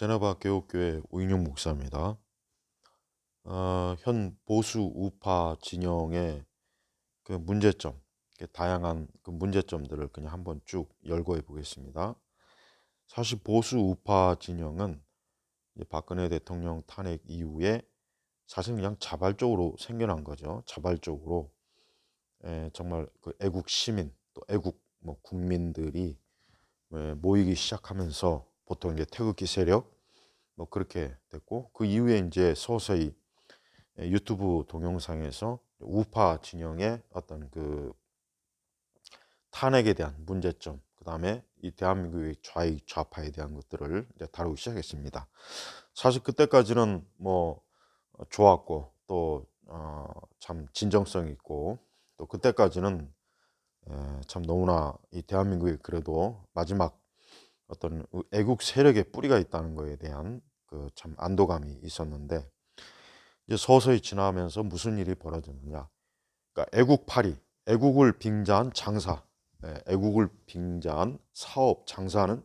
제네바 교육교회 우인용 목사입니다. 어, 현 보수 우파 진영의 그 문제점, 그 다양한 그 문제점들을 그냥 한번 쭉 열거해 보겠습니다. 사실 보수 우파 진영은 박근혜 대통령 탄핵 이후에 사실 그냥 자발적으로 생겨난 거죠. 자발적으로 에, 정말 그 애국 시민 또 애국 뭐 국민들이 에, 모이기 시작하면서 보통 이제 태극기 세력 뭐 그렇게 됐고 그 이후에 이제 서서히 유튜브 동영상에서 우파 진영의 어떤 그 탄핵에 대한 문제점 그 다음에 이 대한민국의 좌익 좌파에 대한 것들을 이제 다루기 시작했습니다. 사실 그때까지는 뭐 좋았고 또참 어 진정성 있고 또 그때까지는 참 너무나 이 대한민국이 그래도 마지막 어떤 애국 세력의 뿌리가 있다는 것에 대한 그 참 안도감이 있었는데 이제 서서히 지나면서 무슨 일이 벌어졌느냐? 그러니까 애국파리, 애국을 빙자한 장사, 예, 애국을 빙자한 사업, 장사는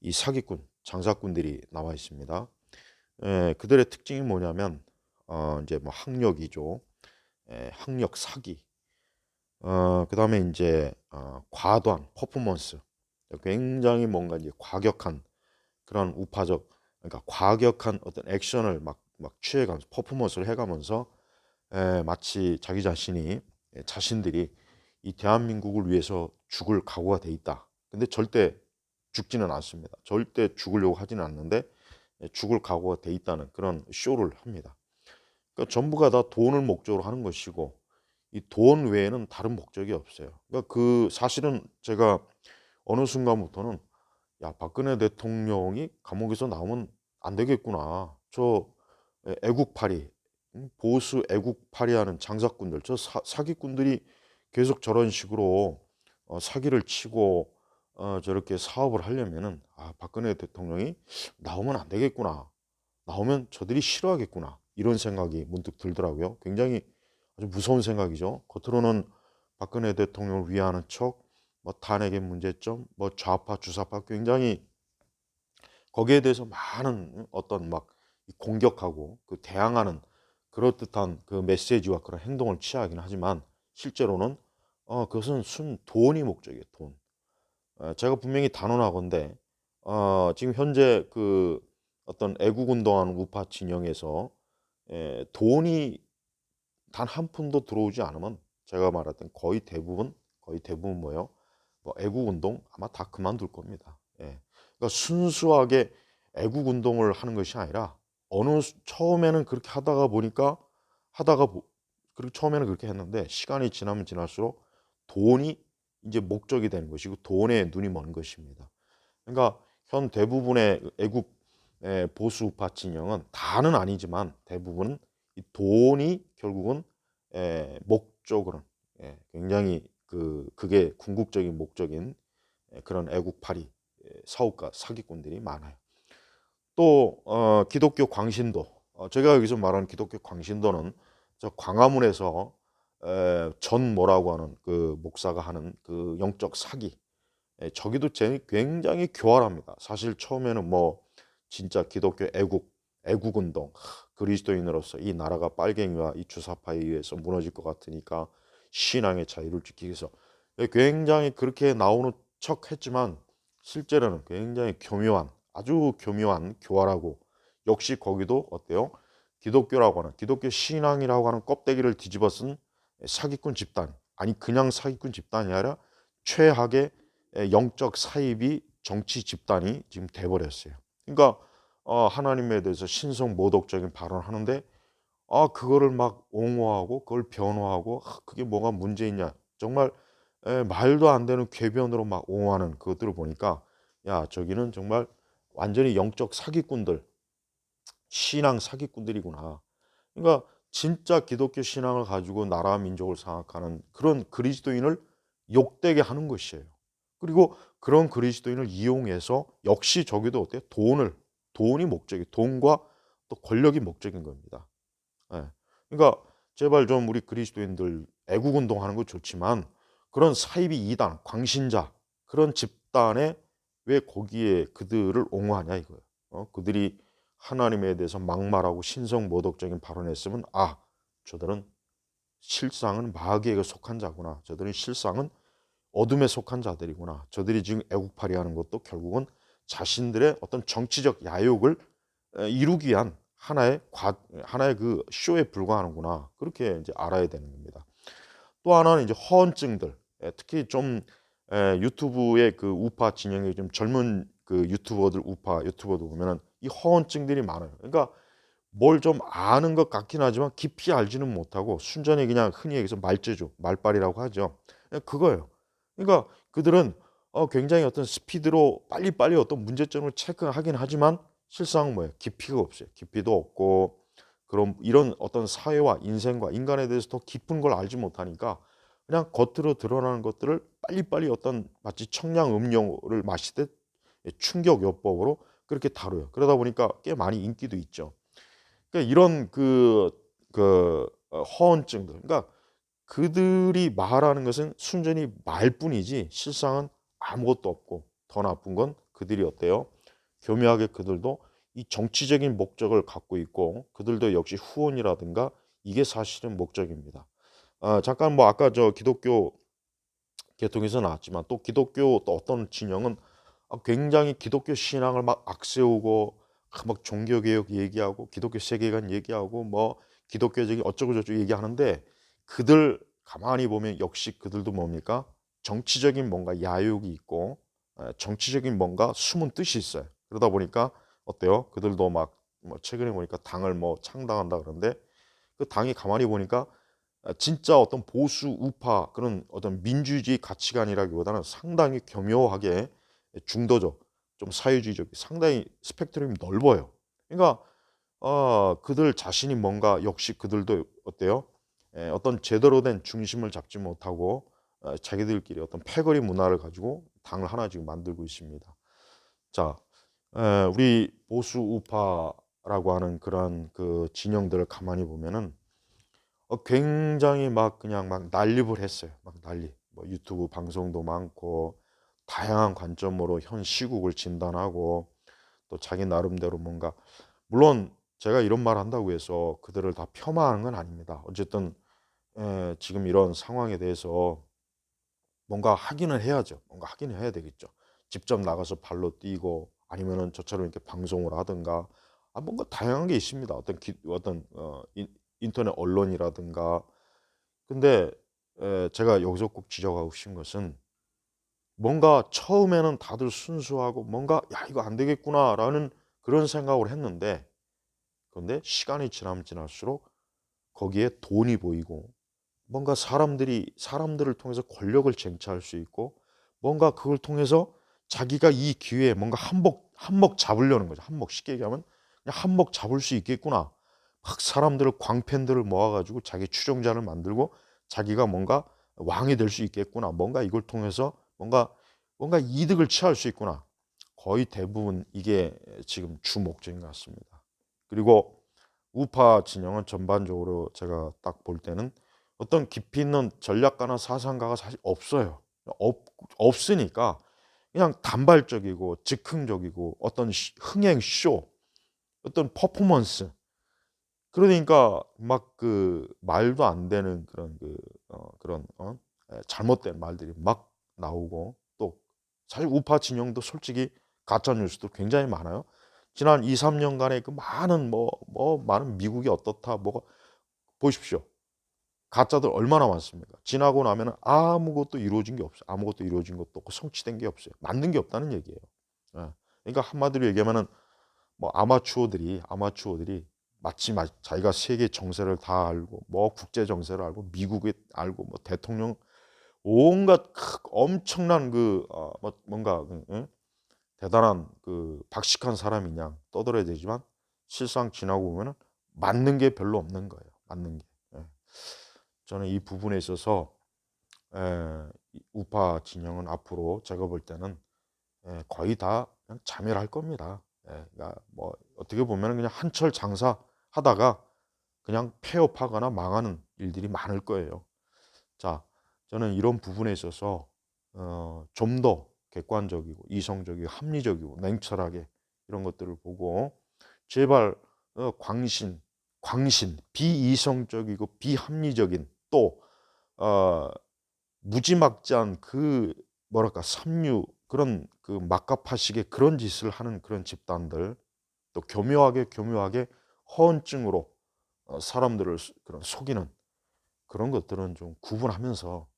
이 사기꾼, 장사꾼들이 나와 있습니다. 예, 그들의 특징이 뭐냐면 어, 이제 뭐 학력이죠, 예, 학력 사기. 어, 그 다음에 이제 어, 과도한 퍼포먼스, 굉장히 뭔가 이제 과격한 그런 우파적 그러니까 과격한 어떤 액션을 막, 막 취해가면서 퍼포먼스를 해가면서 에, 마치 자기 자신이 에, 자신들이 이 대한민국을 위해서 죽을 각오가 돼 있다. 근데 절대 죽지는 않습니다. 절대 죽으려고 하지는 않는데 에, 죽을 각오가 돼 있다는 그런 쇼를 합니다. 그러니까 전부가 다 돈을 목적으로 하는 것이고 이 돈 외에는 다른 목적이 없어요. 그러니까 그 사실은 제가 어느 순간부터는 야 박근혜 대통령이 감옥에서 나오면 안 되겠구나. 저 애국파리 보수 애국파리하는 장사꾼들 저 사, 기꾼들이 계속 저런 식으로 어, 사기를 치고 어, 저렇게 사업을 하려면은 아 박근혜 대통령이 나오면 안 되겠구나. 나오면 저들이 싫어하겠구나. 이런 생각이 문득 들더라고요. 굉장히 아주 무서운 생각이죠. 겉으로는 박근혜 대통령을 위하는 척, 뭐 탄핵의 문제점, 뭐 좌파 주사파 굉장히 거기에 대해서 많은 어떤 막 공격하고 그 대항하는 그럴듯한 그 메시지와 그런 행동을 취하긴 하지만 실제로는 어 그것은 순 돈이 목적이에요 돈. 어, 제가 분명히 단언하건데 어, 지금 현재 그 어떤 애국 운동하는 우파 진영에서 에, 돈이 단 한 푼도 들어오지 않으면 제가 말했던 거의 대부분 거의 대부분 뭐요? 뭐 애국 운동 아마 다 그만둘 겁니다. 예. 그러니까 순수하게 애국 운동을 하는 것이 아니라 어느 처음에는 그렇게 하다가 보니까 하다가 그리고 처음에는 그렇게 했는데 시간이 지나면 지날수록 돈이 이제 목적이 되는 것이고 돈에 눈이 먼 것입니다. 그러니까 현 대부분의 애국 보수 우파 진영은 다는 아니지만 대부분은 이 돈이 결국은 목적으로는 굉장히 그 그게 궁극적인 목적인 그런 애국파리 사업가 사기꾼들이 많아요. 또 어, 기독교 광신도 어, 제가 여기서 말하는 기독교 광신도는 저 광화문에서 에, 전 뭐라고 하는 그 목사가 하는 그 영적 사기 에, 저기도 굉장히 교활합니다. 사실 처음에는 뭐 진짜 기독교 애국 애국 운동 그리스도인으로서 이 나라가 빨갱이와 이 주사파에 의해서 무너질 것 같으니까 신앙의 자유를 지키기 위해서 굉장히 그렇게 나오는 척 했지만 실제로는 굉장히 교묘한 아주 교묘한 교활하고 역시 거기도 어때요? 기독교라고 하는 기독교 신앙이라고 하는 껍데기를 뒤집어 쓴 사기꾼 집단 아니 그냥 사기꾼 집단이 아니라 최악의 영적 사입이 정치 집단이 지금 돼버렸어요. 그러니까 어, 하나님에 대해서 신성 모독적인 발언을 하는데 아 그거를 막 옹호하고 그걸 변호하고 아, 그게 뭐가 문제 있냐 정말 에, 말도 안 되는 궤변으로 막 옹호하는 그것들을 보니까 야 저기는 정말 완전히 영적 사기꾼들 신앙 사기꾼들이구나. 그러니까 진짜 기독교 신앙을 가지고 나라 민족을 생각하는 그런 그리스도인을 욕되게 하는 것이에요. 그리고 그런 그리스도인을 이용해서 역시 저기도 어때요? 돈을 돈이 목적이 돈과 또 권력이 목적인 겁니다. 예. 그러니까 제발 좀 우리 그리스도인들 애국 운동하는 거 좋지만 그런 사이비 이단, 광신자 그런 집단에 왜 거기에 그들을 옹호하냐 이거예요. 어, 그들이 하나님에 대해서 막말하고 신성 모독적인 발언했으면 아 저들은 실상은 마귀에게 속한 자구나. 저들은 실상은 어둠에 속한 자들이구나. 저들이 지금 애국팔이 하는 것도 결국은 자신들의 어떤 정치적 야욕을 이루기 위한 하나의 과, 하나의 그 쇼에 불과하는구나. 그렇게 이제 알아야 되는 겁니다. 또 하나는 이제 허언증들. 특히 좀 유튜브의 그 우파 진영의 좀 젊은 그 유튜버들 우파 유튜버도 보면은 이 허언증들이 많아요. 그러니까 뭘 좀 아는 것 같긴 하지만 깊이 알지는 못하고 순전히 그냥 흔히 얘기해서 말재주, 말빨이라고 하죠. 그거예요. 그러니까 그들은 어, 굉장히 어떤 스피드로 빨리빨리 어떤 문제점을 체크하긴 하지만 실상 뭐예요? 깊이가 없어요. 깊이도 없고 그런 이런 어떤 사회와 인생과 인간에 대해서 더 깊은 걸 알지 못하니까 그냥 겉으로 드러나는 것들을 빨리빨리 어떤 마치 청량 음료를 마시듯 충격 요법으로 그렇게 다뤄요. 그러다 보니까 꽤 많이 인기도 있죠. 그러니까 이런 그, 그 어, 허언증들. 그러니까 그들이 말하는 것은 순전히 말뿐이지 실상은 아무것도 없고 더 나쁜 건 그들이 어때요? 교묘하게 그들도 이 정치적인 목적을 갖고 있고 그들도 역시 후원이라든가 이게 사실은 목적입니다. 아, 잠깐 뭐 아까 저 기독교 계통에서 나왔지만 또 기독교 또 어떤 진영은 굉장히 기독교 신앙을 막 악세우고 막 종교개혁 얘기하고 기독교 세계관 얘기하고 뭐 기독교적인 어쩌고 저쩌고 얘기하는데 그들 가만히 보면 역시 그들도 뭡니까 정치적인 뭔가 야욕이 있고 정치적인 뭔가 숨은 뜻이 있어요. 그러다 보니까 어때요? 그들도 막 뭐 최근에 보니까 당을 뭐 창당한다 그러는데 그 당이 가만히 보니까 진짜 어떤 보수 우파 그런 어떤 민주주의 가치관이라기보다는 상당히 교묘하게 중도적 좀 사회주의적 상당히 스펙트럼이 넓어요. 그러니까 어, 그들 자신이 뭔가 역시 그들도 어때요? 에, 어떤 제대로 된 중심을 잡지 못하고 어, 자기들끼리 어떤 패거리 문화를 가지고 당을 하나 지금 만들고 있습니다. 자, 에, 우리 보수 우파라고 하는 그런 그 진영들을 가만히 보면은 어, 굉장히 막 그냥 막 난립을 했어요. 막 난리. 뭐 유튜브 방송도 많고 다양한 관점으로 현 시국을 진단하고 또 자기 나름대로 뭔가 물론 제가 이런 말 한다고 해서 그들을 다 폄하하는 건 아닙니다. 어쨌든 에, 지금 이런 상황에 대해서 뭔가 확인을 해야죠. 뭔가 확인을 해야 되겠죠. 직접 나가서 발로 뛰고 아니면은 저처럼 이렇게 방송을 하든가 아 뭔가 다양한 게 있습니다. 어떤 기, 어떤 어, 인, 터넷 언론이라든가 근데 에, 제가 여기서 꼭 지적하고 싶은 것은 뭔가 처음에는 다들 순수하고 뭔가 야 이거 안 되겠구나라는 그런 생각을 했는데 그런데 시간이 지나면 지날수록 거기에 돈이 보이고 뭔가 사람들이 사람들을 통해서 권력을 쟁취할 수 있고 뭔가 그걸 통해서 자기가 이 기회에 뭔가 한몫 한몫 잡으려는 거죠. 한몫 쉽게 얘기하면 그냥 한몫 잡을 수 있겠구나. 막 사람들을 광팬들을 모아가지고 자기 추종자를 만들고 자기가 뭔가 왕이 될 수 있겠구나. 뭔가 이걸 통해서 뭔가 뭔가 이득을 취할 수 있구나. 거의 대부분 이게 지금 주 목적인 것 같습니다. 그리고 우파 진영은 전반적으로 제가 딱 볼 때는 어떤 깊이 있는 전략가나 사상가가 사실 없어요. 없, 없으니까 그냥 단발적이고 즉흥적이고 어떤 흥행 쇼, 어떤 퍼포먼스. 그러니까 막 그 말도 안 되는 그런 그 어, 그런 어? 잘못된 말들이 막 나오고 또 사실 우파 진영도 솔직히 가짜 뉴스도 굉장히 많아요. 지난 2, 3년간의 그 많은 뭐뭐 많은 미국이 어떻다 뭐가 보십시오. 가짜들 얼마나 많습니까? 지나고 나면 아무것도 이루어진 게 없어요. 아무것도 이루어진 것도 없고 성취된 게 없어요. 만든 게 없다는 얘기예요. 예. 그러니까 한마디로 얘기하면은 뭐 아마추어들이 아마추어들이 마치 자기가 세계 정세를 다 알고 뭐 국제 정세를 알고 미국에 알고 뭐 대통령 온갖 엄청난 그 어, 뭐 뭔가 응? 대단한 그 박식한 사람이냐 떠들어야 되지만 실상 지나고 보면은 맞는 게 별로 없는 거예요. 맞는 게. 예. 저는 이 부분에 있어서 에, 우파 진영은 앞으로 제가 볼 때는 에, 거의 다 그냥 자멸할 겁니다. 예, 그러니까 뭐 어떻게 보면 그냥 한철 장사 하다가 그냥 폐업하거나 망하는 일들이 많을 거예요. 자, 저는 이런 부분에 있어서 어, 좀 더 객관적이고 이성적이고 합리적이고 냉철하게 이런 것들을 보고 제발 어, 광신, 광신, 비이성적이고 비합리적인 또 어, 무지막지한 그 뭐랄까 삼류 그런 그 막가파식의 그런 짓을 하는 그런 집단들 또 교묘하게 교묘하게 허언증으로 어, 사람들을 수- 그런 속이는 그런 것들은 좀 구분하면서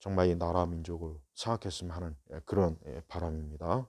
정말 이 나라 민족을 생각했으면 하는 예, 그런 예, 바람입니다.